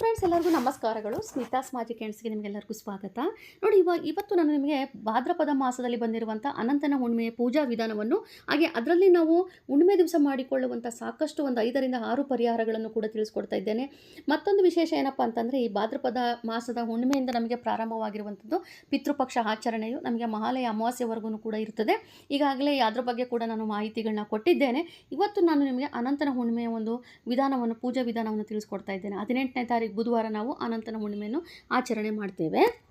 Friends ಎಲ್ಲರಿಗೂ ನಮಸ್ಕಾರಗಳು. ಸ್ಮಿತಾ ಸ್ಮಾಜಿ ಕೆಂಡ್ಸ್ಗೆ ನಿಮಗೆಲ್ಲರಿಗೂ ಸ್ವಾಗತ. ನೋಡಿ ಇವಾಗ ಇವತ್ತು ನಾನು ನಿಮಗೆ ಭಾದ್ರಪದ ಮಾಸದಲ್ಲಿ ಬಂದಿರುವಂಥ ಅನಂತನ ಹುಣ್ಣಿಮೆಯ ಪೂಜಾ ವಿಧಾನವನ್ನು, ಹಾಗೆ ಅದರಲ್ಲಿ ನಾವು ಹುಣ್ಣಿಮೆ ದಿವಸ ಮಾಡಿಕೊಳ್ಳುವಂಥ ಸಾಕಷ್ಟು ಒಂದು ಐದರಿಂದ ಆರು ಪರಿಹಾರಗಳನ್ನು ಕೂಡ ತಿಳಿಸ್ಕೊಡ್ತಾ ಇದ್ದೇನೆ. ಮತ್ತೊಂದು ವಿಶೇಷ ಏನಪ್ಪ ಅಂತಂದರೆ, ಈ ಭಾದ್ರಪದ ಮಾಸದ ಹುಣ್ಣಿಮೆಯಿಂದ ನಮಗೆ ಪ್ರಾರಂಭವಾಗಿರುವಂಥದ್ದು ಪಿತೃಪಕ್ಷ ಆಚರಣೆಯು. ನಮಗೆ ಮಹಾಲಯ ಅಮಾವಾಸ್ಯವರೆಗೂ ಕೂಡ ಇರ್ತದೆ. ಈಗಾಗಲೇ ಅದ್ರ ಬಗ್ಗೆ ಕೂಡ ನಾನು ಮಾಹಿತಿಗಳನ್ನ ಕೊಟ್ಟಿದ್ದೇನೆ. ಇವತ್ತು ನಾನು ನಿಮಗೆ ಅನಂತನ ಹುಣ್ಣಿಮೆಯ ಒಂದು ವಿಧಾನವನ್ನು, ಪೂಜಾ ವಿಧಾನವನ್ನು ತಿಳಿಸ್ಕೊಡ್ತಾ ಇದ್ದೇನೆ. ಹದಿನೆಂಟನೇ ತಾರೀಕು ಬುಧವಾರ ನಾವು ಅನಂತನ ಹುಣ್ಣಿಮೆಯನ್ನು ಆಚರಣೆ ಮಾಡ್ತೇವೆ.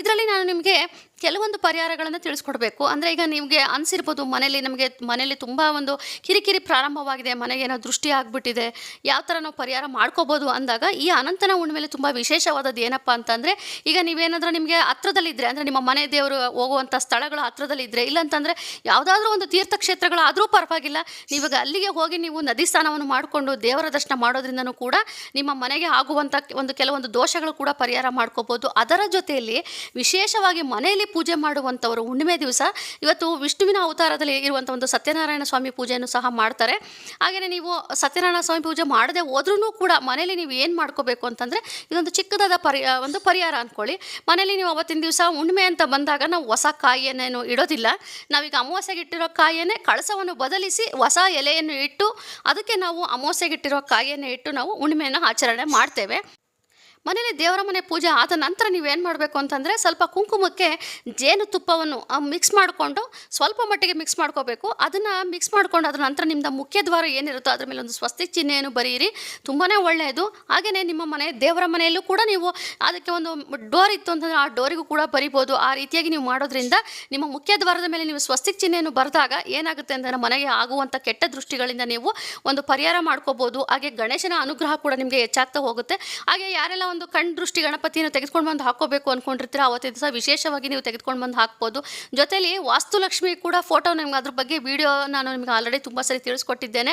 ಇದರಲ್ಲಿ ನಾನು ನಿಮಗೆ ಕೆಲವೊಂದು ಪರಿಹಾರಗಳನ್ನು ತಿಳಿಸ್ಕೊಡ್ಬೇಕು. ಅಂದರೆ ಈಗ ನಿಮಗೆ ಅನಿಸಿರ್ಬೋದು ಮನೇಲಿ ನಮಗೆ ಮನೇಲಿ ತುಂಬ ಒಂದು ಕಿರಿಕಿರಿ ಪ್ರಾರಂಭವಾಗಿದೆ, ಮನೆಗೆ ಏನೋ ದೃಷ್ಟಿ ಆಗಿಬಿಟ್ಟಿದೆ, ಯಾವ ಥರ ನಾವು ಪರಿಹಾರ ಮಾಡ್ಕೋಬೋದು ಅಂದಾಗ ಈ ಅನಂತನ ಮೇಲೆ ತುಂಬ ವಿಶೇಷವಾದದ್ದು ಏನಪ್ಪ ಅಂತಂದರೆ, ಈಗ ನೀವೇನಾದರೂ ನಿಮಗೆ ಹತ್ರದಲ್ಲಿದ್ದರೆ ಅಂದರೆ ನಿಮ್ಮ ಮನೆ ದೇವರು ಹೋಗುವಂಥ ಸ್ಥಳಗಳು ಹತ್ರದಲ್ಲಿದ್ದರೆ ಇಲ್ಲಾಂತಂದರೆ ಯಾವುದಾದ್ರೂ ಒಂದು ತೀರ್ಥಕ್ಷೇತ್ರಗಳಾದರೂ ಪರವಾಗಿಲ್ಲ, ನೀವಾಗ ಅಲ್ಲಿಗೆ ಹೋಗಿ ನೀವು ನದಿ ಸ್ನಾನವನ್ನು ಮಾಡಿಕೊಂಡು ದೇವರ ದರ್ಶನ ಮಾಡೋದ್ರಿಂದನೂ ಕೂಡ ನಿಮ್ಮ ಮನೆಗೆ ಆಗುವಂಥ ಒಂದು ಕೆಲವೊಂದು ದೋಷಗಳು ಕೂಡ ಪರಿಹಾರ ಮಾಡ್ಕೋಬೋದು. ಅದರ ಜೊತೆಯಲ್ಲಿ ವಿಶೇಷವಾಗಿ ಮನೆಯಲ್ಲಿ ಪೂಜೆ ಮಾಡುವಂಥವರು, ಹುಣ್ಣಿಮೆ ದಿವಸ, ಇವತ್ತು ವಿಷ್ಣುವಿನ ಅವತಾರದಲ್ಲಿ ಇರುವಂಥ ಒಂದು ಸತ್ಯನಾರಾಯಣ ಸ್ವಾಮಿ ಪೂಜೆಯನ್ನು ಸಹ ಮಾಡ್ತಾರೆ. ಹಾಗೆಯೇ ನೀವು ಸತ್ಯನಾರಾಯಣ ಸ್ವಾಮಿ ಪೂಜೆ ಮಾಡದೆ ಹೋದ್ರೂ ಕೂಡ ಮನೇಲಿ ನೀವು ಏನು ಮಾಡ್ಕೋಬೇಕು ಅಂತಂದರೆ, ಇದೊಂದು ಚಿಕ್ಕದಾದ ಪರಿ ಒಂದು ಪರಿಹಾರ ಅಂದ್ಕೊಳ್ಳಿ. ಮನೇಲಿ ನೀವು ಅವತ್ತಿನ ದಿವಸ ಹುಣ್ಣಿಮೆ ಅಂತ ಬಂದಾಗ ನಾವು ಹೊಸ ಕಾಯಿಯನ್ನೇನು ಇಡೋದಿಲ್ಲ. ನಾವೀಗ ಅಮಾವಾಸ್ಯೆಗೆ ಇಟ್ಟಿರೋ ಕಾಯಿಯನ್ನೇ ಕಳಸವನ್ನು ಬದಲಿಸಿ ಹೊಸ ಎಲೆಯನ್ನು ಇಟ್ಟು, ಅದಕ್ಕೆ ನಾವು ಅಮಾವಾಸ್ಯೆಗೆ ಇಟ್ಟಿರೋ ಕಾಯಿಯನ್ನು ಇಟ್ಟು ನಾವು ಹುಣ್ಣಿಮೆಯನ್ನು ಆಚರಣೆ ಮಾಡ್ತೇವೆ. ಮನೇಲಿ ದೇವರ ಮನೆ ಪೂಜೆ ಆದ ನಂತರ ನೀವೇನು ಮಾಡಬೇಕು ಅಂತಂದರೆ ಸ್ವಲ್ಪ ಕುಂಕುಮಕ್ಕೆ ಜೇನುತುಪ್ಪವನ್ನು ಮಿಕ್ಸ್ ಮಾಡಿಕೊಂಡು ಸ್ವಲ್ಪ ಮಟ್ಟಿಗೆ ಮಿಕ್ಸ್ ಮಾಡ್ಕೋಬೇಕು. ಅದನ್ನು ಮಿಕ್ಸ್ ಮಾಡಿಕೊಂಡು ಅದರ ನಂತರ ನಿಮ್ಮದು ಮುಖ್ಯ ದ್ವಾರ ಏನಿರುತ್ತೋ ಅದ್ರ ಮೇಲೆ ಒಂದು ಸ್ವಸ್ತಿ ಚಿಹ್ನೆಯನ್ನು ಬರೆಯಿರಿ. ತುಂಬಾ ಒಳ್ಳೆಯದು ಹಾಗೆಯೇ ನಿಮ್ಮ ಮನೆ ದೇವರ ಮನೆಯಲ್ಲೂ ಕೂಡ ನೀವು ಅದಕ್ಕೆ ಒಂದು ಡೋರ್ ಇತ್ತು ಅಂತಂದರೆ ಆ ಡೋರಿಗೂ ಕೂಡ ಬರಿಬೋದು. ಆ ರೀತಿಯಾಗಿ ನೀವು ಮಾಡೋದ್ರಿಂದ ನಿಮ್ಮ ಮುಖ್ಯ ದ್ವಾರದ ಮೇಲೆ ನೀವು ಸ್ವಸ್ತಿ ಚಿಹ್ನೆಯನ್ನು ಬರೆದಾಗ ಏನಾಗುತ್ತೆ ಅಂದರೆ ಮನೆಗೆ ಆಗುವಂಥ ಕೆಟ್ಟ ದೃಷ್ಟಿಗಳಿಂದ ನೀವು ಒಂದು ಪರಿಹಾರ ಮಾಡ್ಕೋಬೋದು. ಹಾಗೆ ಗಣೇಶನ ಅನುಗ್ರಹ ಕೂಡ ನಿಮಗೆ ಹೆಚ್ಚಾಗ್ತಾ ಹೋಗುತ್ತೆ. ಹಾಗೆ ಯಾರೆಲ್ಲ ಒಂದು ಕಣ್ ದೃಷ್ಟಿ ಗಣಪತಿಯನ್ನು ತೆಗೆದುಕೊಂಡು ಬಂದು ಹಾಕೋಬೇಕು ಅಂದ್ಕೊಂಡಿರ್ತೀರ ಅವತ್ತಿನ ದಿವಸ ವಿಶೇಷವಾಗಿ ನೀವು ತೆಗೆದುಕೊಂಡು ಬಂದು ಹಾಕ್ಬೋದು. ಜೊತೆಯಲ್ಲಿ ವಾಸ್ತುಲಕ್ಷ್ಮಿ ಕೂಡ ಫೋಟೋ ನಿಮ್ಗೆ ಅದ್ರ ಬಗ್ಗೆ ವಿಡಿಯೋ ನಾನು ನಿಮ್ಗೆ ಆಲ್ರೆಡಿ ತುಂಬ ಸರಿ ತಿಳಿಸ್ಕೊಟ್ಟಿದ್ದೇನೆ.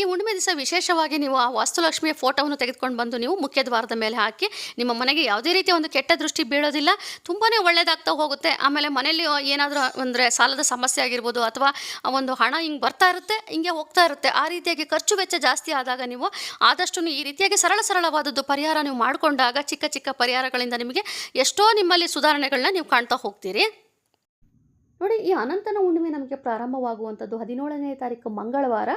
ಈ ಹುಣ್ಣಿಮೆ ದಿವಸ ವಿಶೇಷವಾಗಿ ನೀವು ಆ ವಾಸ್ತುಲಕ್ಷ್ಮಿಯ ಫೋಟೋವನ್ನು ತೆಗೆದುಕೊಂಡು ಬಂದು ನೀವು ಮುಖ್ಯ ದ್ವಾರದ ಮೇಲೆ ಹಾಕಿ ನಿಮ್ಮ ಮನೆಗೆ ಯಾವುದೇ ರೀತಿಯ ಒಂದು ಕೆಟ್ಟ ದೃಷ್ಟಿ ಬೀಳೋದಿಲ್ಲ. ತುಂಬಾ ಒಳ್ಳೆಯದಾಗ್ತಾ ಹೋಗುತ್ತೆ. ಆಮೇಲೆ ಮನೆಯಲ್ಲಿ ಏನಾದರೂ ಅಂದರೆ ಸಾಲದ ಸಮಸ್ಯೆ ಆಗಿರ್ಬೋದು ಅಥವಾ ಒಂದು ಹಣ ಹಿಂಗೆ ಬರ್ತಾ ಇರುತ್ತೆ, ಹಿಂಗೆ ಹೋಗ್ತಾ ಇರುತ್ತೆ. ಆ ರೀತಿಯಾಗಿ ಖರ್ಚು ವೆಚ್ಚ ಜಾಸ್ತಿ ಆದಾಗ ನೀವು ಆದಷ್ಟು ಈ ರೀತಿಯಾಗಿ ಸರಳ ಸರಳವಾದದ್ದು ಪರಿಹಾರ ನೀವು ಮಾಡಿಕೊಂಡಾಗ ಚಿಕ್ಕ ಚಿಕ್ಕ ಪರಿಹಾರಗಳಿಂದ ನಿಮಗೆ ಎಷ್ಟೋ ನಿಮ್ಮಲ್ಲಿ ಸುಧಾರಣೆಗಳನ್ನ ನೀವು ಕಾಣ್ತಾ ಹೋಗ್ತೀರಿ. ನೋಡಿ, ಈ ಅನಂತನ ಹುಣ್ಣಿಮೆ ನಮಗೆ ಪ್ರಾರಂಭವಾಗುವಂಥದ್ದು ಹದಿನೇಳನೇ ತಾರೀಕು ಮಂಗಳವಾರ.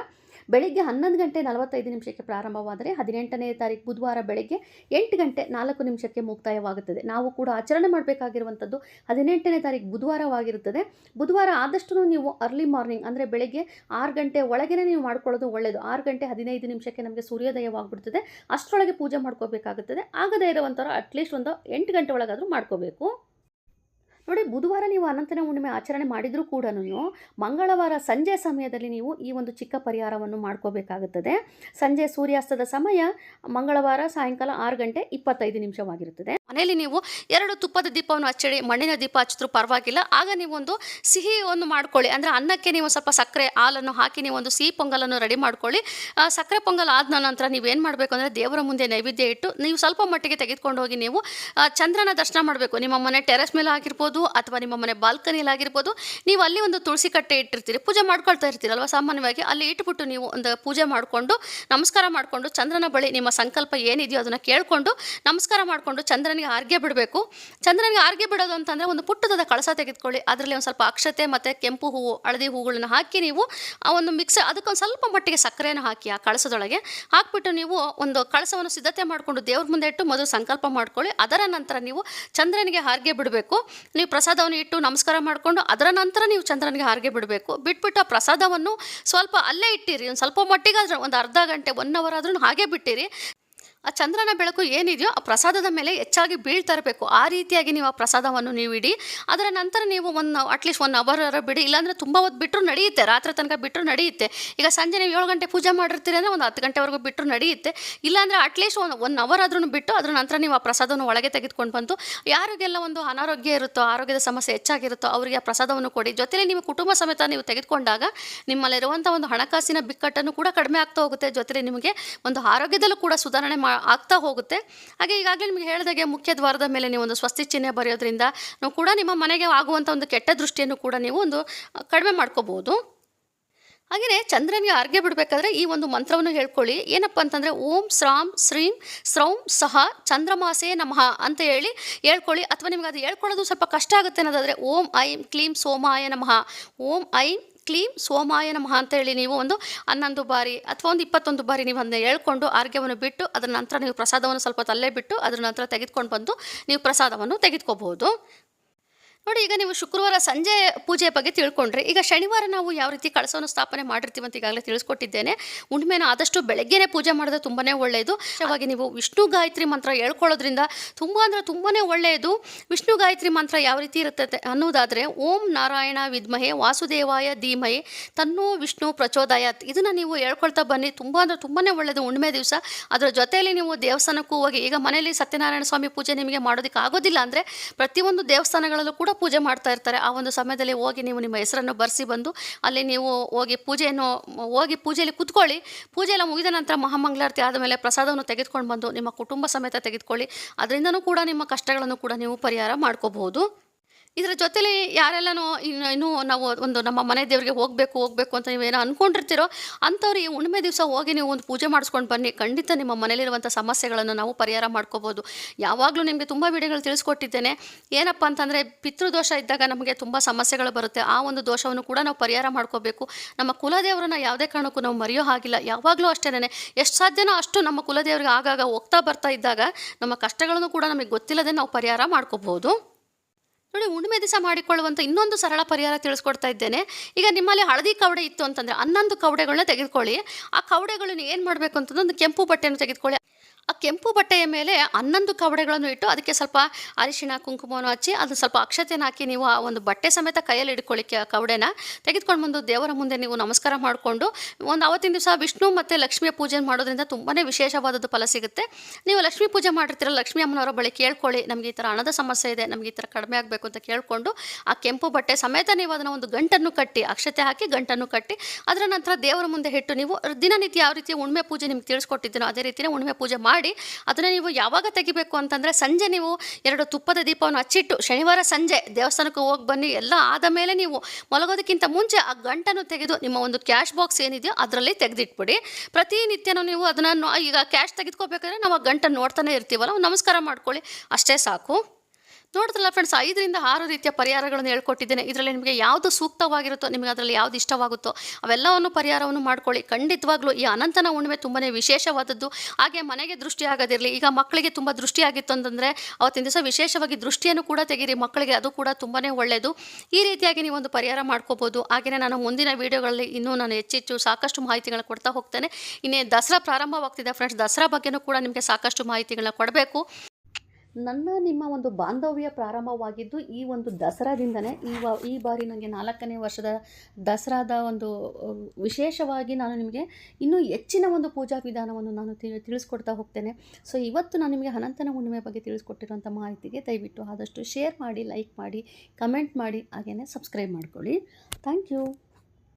ಬೆಳಿಗ್ಗೆ ಹನ್ನೊಂದು ಗಂಟೆ ನಲವತ್ತೈದು ನಿಮಿಷಕ್ಕೆ ಪ್ರಾರಂಭವಾದರೆ ಹದಿನೆಂಟನೇ ತಾರೀಕು ಬುಧವಾರ ಬೆಳಗ್ಗೆ ಎಂಟು ಗಂಟೆ ನಾಲ್ಕು ನಿಮಿಷಕ್ಕೆ ಮುಕ್ತಾಯವಾಗುತ್ತದೆ. ನಾವು ಕೂಡ ಆಚರಣೆ ಮಾಡಬೇಕಾಗಿರುವಂಥದ್ದು ಹದಿನೆಂಟನೇ ತಾರೀಕು ಬುಧವಾರವಾಗಿರುತ್ತದೆ. ಬುಧವಾರ ಆದಷ್ಟು ನೀವು ಅರ್ಲಿ ಮಾರ್ನಿಂಗ್ ಅಂದರೆ ಬೆಳಗ್ಗೆ ಆರು ಗಂಟೆ ಒಳಗೇ ನೀವು ಮಾಡ್ಕೊಳ್ಳೋದು ಒಳ್ಳೆಯದು ಆರು ಗಂಟೆ ಹದಿನೈದು ನಿಮಿಷಕ್ಕೆ ನಮಗೆ ಸೂರ್ಯೋದಯವಾಗ್ಬಿಡ್ತದೆ. ಅಷ್ಟರೊಳಗೆ ಪೂಜೆ ಮಾಡ್ಕೋಬೇಕಾಗುತ್ತದೆ. ಆಗದೇ ಇರುವಂಥವ್ರು ಅಟ್ಲೀಸ್ಟ್ ಒಂದು ಎಂಟು ಗಂಟೆ ಒಳಗಾದರೂ ಮಾಡ್ಕೋಬೇಕು. ನೋಡಿ ಬುಧವಾರ ನೀವು ಅನಂತನ ಹುಣ್ಣಿಮೆ ಆಚರಣೆ ಮಾಡಿದರೂ ಕೂಡ ಮಂಗಳವಾರ ಸಂಜೆ ಸಮಯದಲ್ಲಿ ನೀವು ಈ ಒಂದು ಚಿಕ್ಕ ಪರಿಹಾರವನ್ನು ಮಾಡ್ಕೋಬೇಕಾಗುತ್ತದೆ. ಸಂಜೆ ಸೂರ್ಯಾಸ್ತದ ಸಮಯ ಮಂಗಳವಾರ ಸಾಯಂಕಾಲ ಆರು ಗಂಟೆ ಇಪ್ಪತ್ತೈದು ನಿಮಿಷವಾಗಿರುತ್ತದೆ. ಮನೆಯಲ್ಲಿ ನೀವು ಎರಡು ತುಪ್ಪದ ದೀಪವನ್ನು ಹಚ್ಚಿಡಿ ಮಣ್ಣಿನ ದೀಪ ಹಚ್ಚಿದ್ರು ಪರವಾಗಿಲ್ಲ. ಆಗ ನೀವೊಂದು ಸಿಹಿ ಒಂದು ಮಾಡ್ಕೊಳ್ಳಿ. ಅಂದರೆ ಅನ್ನಕ್ಕೆ ನೀವು ಸ್ವಲ್ಪ ಸಕ್ಕರೆ ಹಾಲನ್ನು ಹಾಕಿ, ನೀವು ಒಂದು ಸಿಹಿ ಪೊಂಗಲನ್ನು ರೆಡಿ ಮಾಡ್ಕೊಳ್ಳಿ. ಸಕ್ಕರೆ ಪೊಂಗಲ್ ಆದ ನಂತರ ನೀವೇನು ಮಾಡಬೇಕು ಅಂದರೆ ದೇವರ ಮುಂದೆ ನೈವೇದ್ಯ ಇಟ್ಟು, ನೀವು ಸ್ವಲ್ಪ ಮಟ್ಟಿಗೆ ತೆಗೆದುಕೊಂಡು ಹೋಗಿ ನೀವು ಚಂದ್ರನ ದರ್ಶನ ಮಾಡಬೇಕು. ನಿಮ್ಮ ಮನೆ ಟೆರೆಸ್ ಮೇಲೆ ಆಗಿರ್ಬೋದು ಅಥವಾ ನಿಮ್ಮ ಮನೆ ಬಾಲ್ಕನಿಯಲ್ಲಿ ಆಗಿರ್ಬೋದು, ನೀವು ಅಲ್ಲಿ ಒಂದು ತುಳಸಿ ಕಟ್ಟೆ ಇಟ್ಟಿರ್ತೀರಿ, ಪೂಜೆ ಮಾಡ್ಕೊಳ್ತಾ ಇರ್ತೀರಲ್ವ? ಸಾಮಾನ್ಯವಾಗಿ ಅಲ್ಲಿ ಇಟ್ಬಿಟ್ಟು ನೀವು ಒಂದು ಪೂಜೆ ಮಾಡಿಕೊಂಡು, ನಮಸ್ಕಾರ ಮಾಡಿಕೊಂಡು, ಚಂದ್ರನ ಬಳಿ ನಿಮ್ಮ ಸಂಕಲ್ಪ ಏನಿದೆಯೋ ಅದನ್ನು ಕೇಳಿಕೊಂಡು, ನಮಸ್ಕಾರ ಮಾಡಿಕೊಂಡು ಚಂದ್ರನಿಗೆ ಆರ್ಗೆ ಬಿಡಬೇಕು. ಚಂದ್ರನಿಗೆ ಆರ್ಗೆ ಬಿಡೋದು ಅಂತಂದರೆ ಒಂದು ಪುಟ್ಟದಾದ ಕಳಸ ತೆಗೆದುಕೊಳ್ಳಿ. ಅದರಲ್ಲಿ ಒಂದು ಸ್ವಲ್ಪ ಅಕ್ಷತೆ ಮತ್ತು ಕೆಂಪು ಹೂವು, ಹಳದಿ ಹೂಗಳನ್ನು ಹಾಕಿ ನೀವು ಆ ಒಂದು ಮಿಕ್ಸ್ ಅದಕ್ಕೊಂದು ಸ್ವಲ್ಪ ಮಟ್ಟಿಗೆ ಸಕ್ಕರೆಯನ್ನು ಹಾಕಿ ಆ ಕಳಸದೊಳಗೆ ಹಾಕ್ಬಿಟ್ಟು ನೀವು ಒಂದು ಕಳಸವನ್ನು ಸಿದ್ಧತೆ ಮಾಡಿಕೊಂಡು ದೇವ್ರ ಮುಂದೆ ಇಟ್ಟು ಮೊದಲು ಸಂಕಲ್ಪ ಮಾಡ್ಕೊಳ್ಳಿ. ಅದರ ನಂತರ ನೀವು ಚಂದ್ರನಿಗೆ ಹಾರ್ಗೆ ಬಿಡಬೇಕು. ನೀವು ಪ್ರಸಾದವನ್ನು ಇಟ್ಟು ನಮಸ್ಕಾರ ಮಾಡಿಕೊಂಡು ಅದರ ನಂತರ ನೀವು ಚಂದ್ರನಿಗೆ ಹಾರಿಗೆ ಬಿಡಬೇಕು. ಬಿಟ್ಬಿಟ್ಟು ಆ ಪ್ರಸಾದವನ್ನು ಸ್ವಲ್ಪ ಅಲ್ಲೇ ಇಟ್ಟಿರಿ. ಒಂದು ಸ್ವಲ್ಪ ಮಟ್ಟಿಗೆ ಒಂದು ಅರ್ಧ ಗಂಟೆ ಒನ್ ಅವರ್ ಆದ್ರೂ ಹಾಗೆ ಬಿಟ್ಟಿರಿ. ಆ ಚಂದ್ರನ ಬೆಳಕು ಏನಿದೆಯೋ ಆ ಪ್ರಸಾದದ ಮೇಲೆ ಹೆಚ್ಚಾಗಿ ಬೀಳ್ತಾ ಇರಬೇಕು ಆ ರೀತಿಯಾಗಿ ನೀವು ಆ ಪ್ರಸಾದವನ್ನು ನೀವು ಇಡಿ, ಅದರ ನಂತರ ನೀವು ಒಂದು ಅಟ್ಲೀಸ್ಟ್ ಒನ್ ಅವರ್ ಬಿಡಿ. ಇಲ್ಲಾಂದರೆ ತುಂಬ ಹೊತ್ತು ಬಿಟ್ಟರು ನಡೆಯುತ್ತೆ. ರಾತ್ರಿ ತನಕ ಬಿಟ್ಟರು ನಡೆಯುತ್ತೆ. ಈಗ ಸಂಜೆ ನೀವು ಏಳು ಗಂಟೆ ಪೂಜೆ ಮಾಡಿರ್ತೀರಿ ಅಂದರೆ ಒಂದು ಹತ್ತು ಗಂಟೆವರೆಗೂ ಬಿಟ್ಟರು ನಡೆಯುತ್ತೆ. ಇಲ್ಲಾಂದರೆ ಅಟ್ಲೀಸ್ಟ್ ಒಂದು ಒನ್ ಅವರ್ ಆದ್ರೂ ಬಿಟ್ಟು ಅದರ ನಂತರ ನೀವು ಆ ಪ್ರಸಾದವನ್ನು ಒಳಗೆ ತೆಗೆದುಕೊಂಡು ಬಂದು, ಯಾರಿಗೆಲ್ಲ ಒಂದು ಅನಾರೋಗ್ಯ ಇರುತ್ತೋ, ಆರೋಗ್ಯದ ಸಮಸ್ಯೆ ಹೆಚ್ಚಾಗಿರುತ್ತೋ ಅವರಿಗೆ ಆ ಪ್ರಸಾದವನ್ನು ಕೊಡಿ. ಜೊತೆಲಿ ನಿಮ್ಮ ಕುಟುಂಬ ಸಮೇತ ನೀವು ತೆಗೆದುಕೊಂಡಾಗ ನಿಮ್ಮಲ್ಲಿರುವಂಥ ಒಂದು ಹಣಕಾಸಿನ ಬಿಕ್ಕಟ್ಟನ್ನು ಕೂಡ ಕಡಿಮೆ ಆಗ್ತಾ ಹೋಗುತ್ತೆ. ಜೊತೆಲಿ ನಿಮಗೆ ಒಂದು ಆರೋಗ್ಯದಲ್ಲೂ ಕೂಡ ಸುಧಾರಣೆ ಮಾ ಆಗ್ತಾ ಹೋಗುತ್ತೆ. ಹಾಗೆ ಈಗಾಗಲೇ ನಿಮಗೆ ಹೇಳಿದಾಗೆ ಮುಖ್ಯ ದ್ವಾರದ ಮೇಲೆ ನೀವು ಒಂದು ಸ್ವಸ್ತಿ ಚಿಹ್ನೆ ಬರೆಯೋದ್ರಿಂದ ನಾವು ಕೂಡ ನಿಮ್ಮ ಮನೆಗೆ ಆಗುವಂಥ ಒಂದು ಕೆಟ್ಟ ದೃಷ್ಟಿಯನ್ನು ಕೂಡ ನೀವು ಒಂದು ಕಡಿಮೆ ಮಾಡ್ಕೋಬೋದು. ಹಾಗೆಯೇ ಚಂದ್ರನಿಗೆ ಅರ್ಗೆ ಬಿಡಬೇಕಾದ್ರೆ ಈ ಒಂದು ಮಂತ್ರವನ್ನು ಹೇಳ್ಕೊಳ್ಳಿ. ಏನಪ್ಪ ಅಂತಂದರೆ, ಓಂ ಸ್ರಾಂ ಶ್ರೀಂ ಸ್ರೌಂ ಸಹ ಚಂದ್ರಮಾಸೇ ನಮಃ ಅಂತ ಹೇಳಿ ಹೇಳ್ಕೊಳ್ಳಿ. ಅಥವಾ ನಿಮಗೆ ಅದು ಹೇಳ್ಕೊಳ್ಳೋದು ಸ್ವಲ್ಪ ಕಷ್ಟ ಆಗುತ್ತೆ ಅನ್ನೋದಾದರೆ, ಓಂ ಐಂ ಕ್ಲೀಂ ಸೋಮಾಯ ನಮಃ. ಓಂ ಐಂ ಕ್ಲೀಂ ಸೋಮಾಯ ನಮಃ ಅಂತ ಹೇಳಿ ನೀವು ಒಂದು ಹನ್ನೊಂದು ಬಾರಿ ಅಥವಾ ಒಂದು ಇಪ್ಪತ್ತೊಂದು ಬಾರಿ ನೀವು ಅದನ್ನ ಹೇಳ್ಕೊಂಡು ಆರೋಗ್ಯವನ್ನು ಬಿಟ್ಟು ಅದರ ನಂತರ ನೀವು ಪ್ರಸಾದವನ್ನು ಸ್ವಲ್ಪ ತಲ್ಲೇ ಬಿಟ್ಟು ಅದರ ನಂತರ ತೆಗೆದುಕೊಂಡು ಬಂದು ನೀವು ಪ್ರಸಾದವನ್ನು ತೆಗೆದುಕೋಬಹುದು. ನೋಡಿ, ಈಗ ನೀವು ಶುಕ್ರವಾರ ಸಂಜೆ ಪೂಜೆ ಬಗ್ಗೆ ತಿಳ್ಕೊಂಡ್ರಿ, ಈಗ ಶನಿವಾರ ನಾವು ಯಾವ ರೀತಿ ಕಳಸವನ್ನು ಸ್ಥಾಪನೆ ಮಾಡಿರ್ತೀವಿ ಅಂತ ಈಗಾಗಲೇ ತಿಳಿಸ್ಕೊಟ್ಟಿದ್ದೇನೆ. ಹುಣ್ಣಿಮೆನ ಆದಷ್ಟು ಬೆಳಗ್ಗೆನೇ ಪೂಜೆ ಮಾಡಿದ್ರೆ ತುಂಬಾ ಒಳ್ಳೆಯದು ಹಾಗಾಗಿ ನೀವು ವಿಷ್ಣು ಗಾಯತ್ರಿ ಮಂತ್ರ ಹೇಳ್ಕೊಳ್ಳೋದ್ರಿಂದ ತುಂಬ ಅಂದರೆ ತುಂಬಾ ಒಳ್ಳೆಯದು ವಿಷ್ಣು ಗಾಯತ್ರಿ ಮಂತ್ರ ಯಾವ ರೀತಿ ಇರುತ್ತೆ ಅನ್ನೋದಾದರೆ, ಓಂ ನಾರಾಯಣ ವಿದ್ಮಹೆ ವಾಸುದೇವಾಯ ಧೀಮಹೆ ತನ್ನೋ ವಿಷ್ಣು ಪ್ರಚೋದಯಾತ್. ಇದನ್ನು ನೀವು ಹೇಳ್ಕೊಳ್ತಾ ಬನ್ನಿ. ತುಂಬ ಅಂದರೆ ತುಂಬಾ ಒಳ್ಳೆಯದು ಹುಣ್ಣಿಮೆ ದಿವಸ. ಅದರ ಜೊತೆಯಲ್ಲಿ ನೀವು ದೇವಸ್ಥಾನಕ್ಕೂ ಹೋಗಿ, ಈಗ ಮನೆಯಲ್ಲಿ ಸತ್ಯನಾರಾಯಣ ಸ್ವಾಮಿ ಪೂಜೆ ನಿಮಗೆ ಮಾಡೋದಕ್ಕೆ ಆಗೋದಿಲ್ಲ ಅಂದರೆ ಪ್ರತಿಯೊಂದು ದೇವಸ್ಥಾನಗಳಲ್ಲೂ ಕೂಡ ಪೂಜೆ ಮಾಡ್ತಾ ಇರ್ತಾರೆ. ಆ ಒಂದು ಸಮಯದಲ್ಲಿ ಹೋಗಿ ನೀವು ನಿಮ್ಮ ಹೆಸರನ್ನು ಬರೆಸಿ ಬಂದು ಅಲ್ಲಿ ನೀವು ಹೋಗಿ ಪೂಜೆಯನ್ನು, ಹೋಗಿ ಪೂಜೆಯಲ್ಲಿ ಕುತ್ಕೊಳ್ಳಿ. ಪೂಜೆ ಎಲ್ಲ ಮುಗಿದ ನಂತರ ಮಹಾಮಂಗಳಾರತಿ ಆದಮೇಲೆ ಪ್ರಸಾದವನ್ನು ತೆಗೆದುಕೊಂಡು ಬಂದು ನಿಮ್ಮ ಕುಟುಂಬ ಸಮೇತ ತೆಗೆದುಕೊಳ್ಳಿ. ಅದರಿಂದನೂ ಕೂಡ ನಿಮ್ಮ ಕಷ್ಟಗಳನ್ನು ಕೂಡ ನೀವು ಪರಿಹಾರ ಮಾಡ್ಕೋಬಹುದು. ಇದರ ಜೊತೆಲಿ ಯಾರೆಲ್ಲನೂ ಇನ್ನು, ಇನ್ನೂ ನಾವು ಒಂದು ನಮ್ಮ ಮನೆ ದೇವರಿಗೆ ಹೋಗಬೇಕು ಹೋಗಬೇಕು ಅಂತ ನೀವೇನೋ ಅಂದ್ಕೊಂಡಿರ್ತೀರೋ ಅಂಥವ್ರು ಈ ಹುಣ್ಣಿಮೆ ದಿವಸ ಹೋಗಿ ನೀವು ಒಂದು ಪೂಜೆ ಮಾಡಿಸ್ಕೊಂಡು ಬನ್ನಿ. ಖಂಡಿತ ನಿಮ್ಮ ಮನೇಲಿರುವಂಥ ಸಮಸ್ಯೆಗಳನ್ನು ನಾವು ಪರಿಹಾರ ಮಾಡ್ಕೋಬೋದು. ಯಾವಾಗಲೂ ನಿಮಗೆ ತುಂಬ ವಿಡಿಯೋಗಳು ತಿಳಿಸ್ಕೊಟ್ಟಿದ್ದೇನೆ. ಏನಪ್ಪ ಅಂತಂದರೆ ಪಿತೃದೋಷ ಇದ್ದಾಗ ನಮಗೆ ತುಂಬ ಸಮಸ್ಯೆಗಳು ಬರುತ್ತೆ. ಆ ಒಂದು ದೋಷವನ್ನು ಕೂಡ ನಾವು ಪರಿಹಾರ ಮಾಡ್ಕೋಬೇಕು. ನಮ್ಮ ಕುಲದೇವರನ್ನ ಯಾವುದೇ ಕಾರಣಕ್ಕೂ ನಾವು ಮರೆಯೋ ಹಾಗಿಲ್ಲ. ಯಾವಾಗಲೂ ಅಷ್ಟೇ ಎಷ್ಟು ಸಾಧ್ಯನೋ ಅಷ್ಟು ನಮ್ಮ ಕುಲದೇವರಿಗೆ ಆಗಾಗ ಹೋಗ್ತಾ ಬರ್ತಾ ಇದ್ದಾಗ ನಮ್ಮ ಕಷ್ಟಗಳನ್ನು ಕೂಡ ನಮಗೆ ಗೊತ್ತಿಲ್ಲದೆ ನಾವು ಪರಿಹಾರ ಮಾಡ್ಕೋಬಹುದು ನೋಡಿ, ಉಣ್ಮೆ ದಿವಸ ಮಾಡಿಕೊಳ್ಳುವಂಥ ಇನ್ನೊಂದು ಸರಳ ಪರಿಹಾರ ತಿಳಿಸ್ಕೊಡ್ತಾ ಇದ್ದೇನೆ. ಈಗ ನಿಮ್ಮಲ್ಲಿ ಹಳದಿ ಕವಡೆ ಇತ್ತು ಅಂತಂದರೆ ಹನ್ನೊಂದು ಕವಡೆಗಳನ್ನ ತೆಗೆದುಕೊಳ್ಳಿ. ಆ ಕವಡೆಗಳನ್ನ ಏನು ಮಾಡಬೇಕು ಅಂತಂದ್ರೆ ಒಂದು ಕೆಂಪು ಬಟ್ಟೆಯನ್ನು ತೆಗೆದುಕೊಳ್ಳಿ. ಆ ಕೆಂಪು ಬಟ್ಟೆಯ ಮೇಲೆ ಹನ್ನೊಂದು ಕವಡೆಗಳನ್ನು ಇಟ್ಟು ಅದಕ್ಕೆ ಸ್ವಲ್ಪ ಅರಿಶಿಣ, ಕುಂಕುಮವನ್ನು ಹಚ್ಚಿ ಅದು ಸ್ವಲ್ಪ ಅಕ್ಷತೆಯನ್ನು ಹಾಕಿ ನೀವು ಆ ಒಂದು ಬಟ್ಟೆ ಸಮೇತ ಕೈಯಲ್ಲಿ ಹಿಡ್ಕೊಳ್ಳಿಕ್ಕೆ ಆ ಕವಡೆನ ತೆಗೆದುಕೊಂಡು ಬಂದು ದೇವರ ಮುಂದೆ ನೀವು ನಮಸ್ಕಾರ ಮಾಡಿಕೊಂಡು ಒಂದು ಅವತ್ತಿನ ದಿವಸ ವಿಷ್ಣು ಮತ್ತು ಲಕ್ಷ್ಮಿಯ ಪೂಜೆ ಮಾಡೋದ್ರಿಂದ ತುಂಬಾ ವಿಶೇಷವಾದದ್ದು ಫಲ ಸಿಗುತ್ತೆ. ನೀವು ಲಕ್ಷ್ಮಿ ಪೂಜೆ ಮಾಡಿರ್ತೀರ ಲಕ್ಷ್ಮೀ ಅಮ್ಮನವರ ಬಳಿ ಕೇಳ್ಕೊಳ್ಳಿ, ನಮಗೆ ಈ ಥರ ಹಣದ ಸಮಸ್ಯೆ ಇದೆ, ನಮಗೆ ಈ ಥರ ಕಡಿಮೆ ಆಗಬೇಕು ಅಂತ ಕೇಳಿಕೊಂಡು ಆ ಕೆಂಪು ಬಟ್ಟೆ ಸಮೇತ ನೀವು ಅದನ್ನು ಒಂದು ಗಂಟನ್ನು ಕಟ್ಟಿ, ಅಕ್ಷತೆ ಹಾಕಿ ಗಂಟನ್ನು ಕಟ್ಟಿ ಅದರ ನಂತರ ದೇವರ ಮುಂದೆ ಇಟ್ಟು ನೀವು ದಿನನಿತ್ಯ ಯಾವ ರೀತಿ ಉಣ್ಮೆ ಪೂಜೆ ನಿಮ್ಗೆ ತಿಳಿಸ್ಕೊಟ್ಟಿದ್ದೀನೋ ಅದೇ ರೀತಿಯೇ ಉಣ್ಮೆ ಪೂಜೆ ಮಾಡಿ ಅದನ್ನು ನೀವು ಯಾವಾಗ ತೆಗಿಬೇಕು ಅಂತಂದರೆ ಸಂಜೆ ನೀವು ಎರಡು ತುಪ್ಪದ ದೀಪವನ್ನು ಹಚ್ಚಿಟ್ಟು ಶನಿವಾರ ಸಂಜೆ ದೇವಸ್ಥಾನಕ್ಕೆ ಹೋಗಿ ಬನ್ನಿ, ಎಲ್ಲ ಆದ ಮೇಲೆ ನೀವು ಮಲಗೋದಕ್ಕಿಂತ ಮುಂಚೆ ಆ ಗಂಟನ್ನು ತೆಗೆದು ನಿಮ್ಮ ಒಂದು ಕ್ಯಾಶ್ ಬಾಕ್ಸ್ ಏನಿದೆಯೋ ಅದರಲ್ಲಿ ತೆಗೆದಿಟ್ಬಿಡಿ. ಪ್ರತಿನಿತ್ಯನೂ ನೀವು ಅದನ್ನು ಈಗ ಕ್ಯಾಶ್ ತೆಗೆದುಕೋಬೇಕಾದ್ರೆ ನಾವು ಆ ಗಂಟನ್ನು ನೋಡ್ತಾನೆ ಇರ್ತೀವಲ್ಲ, ನಮಸ್ಕಾರ ಮಾಡ್ಕೊಳ್ಳಿ, ಅಷ್ಟೇ ಸಾಕು. ನೋಡಿದ್ರಲ್ಲ ಫ್ರೆಂಡ್ಸ್ ಐದರಿಂದ ಆರು ರೀತಿಯ ಪರಿಹಾರಗಳನ್ನು ಹೇಳ್ಕೊಟ್ಟಿದ್ದೇನೆ. ಇದರಲ್ಲಿ ನಿಮಗೆ ಯಾವುದು ಸೂಕ್ತವಾಗಿರುತ್ತೋ, ನಿಮಗೆ ಅದರಲ್ಲಿ ಯಾವುದು ಇಷ್ಟವಾಗುತ್ತೋ, ಅವೆಲ್ಲವನ್ನು ಪರಿಹಾರವನ್ನು ಮಾಡ್ಕೊಳ್ಳಿ. ಖಂಡಿತವಾಗ್ಲೂ ಈ ಅನಂತನ ಹುಣ್ಣಿಮೆ ತುಂಬಾ ವಿಶೇಷವಾದದ್ದು. ಹಾಗೆ ಮನೆಗೆ ದೃಷ್ಟಿ ಆಗೋದಿರಲಿ, ಈಗ ಮಕ್ಕಳಿಗೆ ತುಂಬ ದೃಷ್ಟಿ ಆಗಿತ್ತು ಅಂತಂದರೆ, ಅವತ್ತಿನ ದಿವಸ ವಿಶೇಷವಾಗಿ ದೃಷ್ಟಿಯನ್ನು ಕೂಡ ತೆಗೀರಿ, ಮಕ್ಕಳಿಗೆ ಅದು ಕೂಡ ತುಂಬಾ ಒಳ್ಳೆಯದು ಈ ರೀತಿಯಾಗಿ ನೀವು ಒಂದು ಪರಿಹಾರ ಮಾಡ್ಕೋಬೋದು. ಹಾಗೆಯೇ ನಾನು ಮುಂದಿನ ವೀಡಿಯೋಗಳಲ್ಲಿ ಇನ್ನೂ ನಾನು ಹೆಚ್ಚೆಚ್ಚು ಸಾಕಷ್ಟು ಮಾಹಿತಿಗಳನ್ನ ಕೊಡ್ತಾ ಹೋಗ್ತೇನೆ. ಇನ್ನೇ ದಸರಾ ಪ್ರಾರಂಭವಾಗ್ತಿದೆ ಫ್ರೆಂಡ್ಸ್ ದಸರಾ ಬಗ್ಗೆನೂ ಕೂಡ ನಿಮಗೆ ಸಾಕಷ್ಟು ಮಾಹಿತಿಗಳನ್ನ ಕೊಡಬೇಕು. ನನ್ನ ನಿಮ್ಮ ಒಂದು ಬಾಂಧವ್ಯ ಪ್ರಾರಂಭವಾಗಿದ್ದು ಈ ಒಂದು ದಸರಾದಿಂದನೇ ಈ ವ ಈ ಬಾರಿ ನನಗೆ ನಾಲ್ಕನೇ ವರ್ಷದ ದಸರಾದ ಒಂದು ವಿಶೇಷವಾಗಿ ನಾನು ನಿಮಗೆ ಇನ್ನೂ ಹೆಚ್ಚಿನ ಒಂದು ಪೂಜಾ ವಿಧಾನವನ್ನು ನಾನು ತಿಳಿಸ್ಕೊಡ್ತಾ ಹೋಗ್ತೇನೆ. ಸೊ ಇವತ್ತು ನಾನು ನಿಮಗೆ ಅನಂತನ ಹುಣ್ಣಿಮೆ ಬಗ್ಗೆ ತಿಳಿಸ್ಕೊಟ್ಟಿರುವಂಥ ಮಾಹಿತಿಗೆ ದಯವಿಟ್ಟು ಆದಷ್ಟು ಶೇರ್ ಮಾಡಿ ಲೈಕ್ ಮಾಡಿ ಕಮೆಂಟ್ ಮಾಡಿ ಹಾಗೆಯೇ ಸಬ್ಸ್ಕ್ರೈಬ್ ಮಾಡ್ಕೊಳ್ಳಿ. Thank you